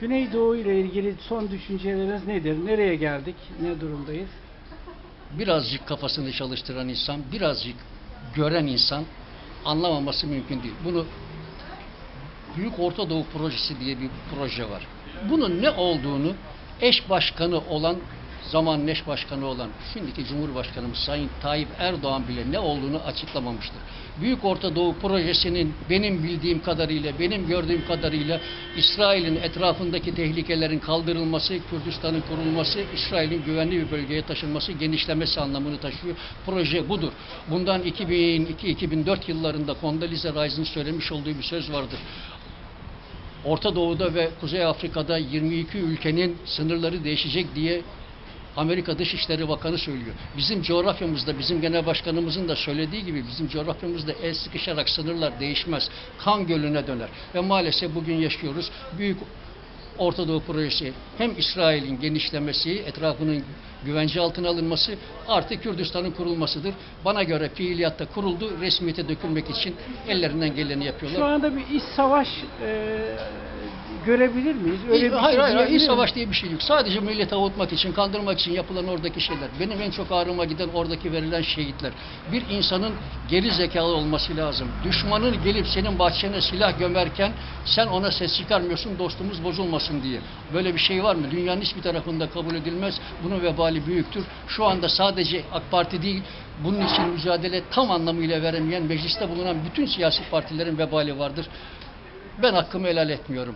Güneydoğu ile ilgili son düşünceleriniz nedir? Nereye geldik? Ne durumdayız? birazcık kafasını çalıştıran insan, birazcık gören insan anlamaması mümkün değil. Bunu Büyük Orta Doğu Projesi diye bir proje var. Bunun ne olduğunu eş başkanı olan zaman eş başkanı olan şimdiki Cumhurbaşkanımız Sayın Tayyip Erdoğan bile ne olduğunu açıklamamıştır. Büyük Orta Doğu Projesi'nin benim bildiğim kadarıyla, benim gördüğüm kadarıyla İsrail'in etrafındaki tehlikelerin kaldırılması, Kürdistan'ın kurulması, İsrail'in güvenli bir bölgeye taşınması, genişlemesi anlamını taşıyor. Proje budur. Bundan 2002-2004 yıllarında Condoleezza Rice'ın söylemiş olduğu bir söz vardır. Orta Doğu'da ve Kuzey Afrika'da 22 ülkenin sınırları değişecek diye Amerika Dışişleri Bakanı söylüyor. Bizim coğrafyamızda, bizim genel başkanımızın da söylediği gibi bizim coğrafyamızda el sıkışarak sınırlar değişmez. Kan gölüne döner. Ve maalesef bugün yaşıyoruz. Büyük Orta Doğu projesi hem İsrail'in genişlemesi, etrafının güvence altına alınması artı Kürdistan'ın kurulmasıdır. Bana göre fiiliyatta kuruldu, resmiyete dökülmek için ellerinden geleni yapıyorlar. Şu anda bir iç savaş e, görebilir miyiz? hayır şey hayır, hayır diyebilir iç miyiz? savaş diye bir şey yok. Sadece milleti avutmak için, kandırmak için yapılan oradaki şeyler. Benim en çok ağrıma giden oradaki verilen şehitler. Bir insanın geri zekalı olması lazım. Düşmanın gelip senin bahçene silah gömerken sen ona ses çıkarmıyorsun dostumuz bozulmasın diye. Böyle bir şey var mı? Dünyanın hiçbir tarafında kabul edilmez. Bunun vebali büyüktür. Şu anda sadece AK Parti değil, bunun için mücadele tam anlamıyla veremeyen, mecliste bulunan bütün siyasi partilerin vebali vardır. Ben hakkımı helal etmiyorum.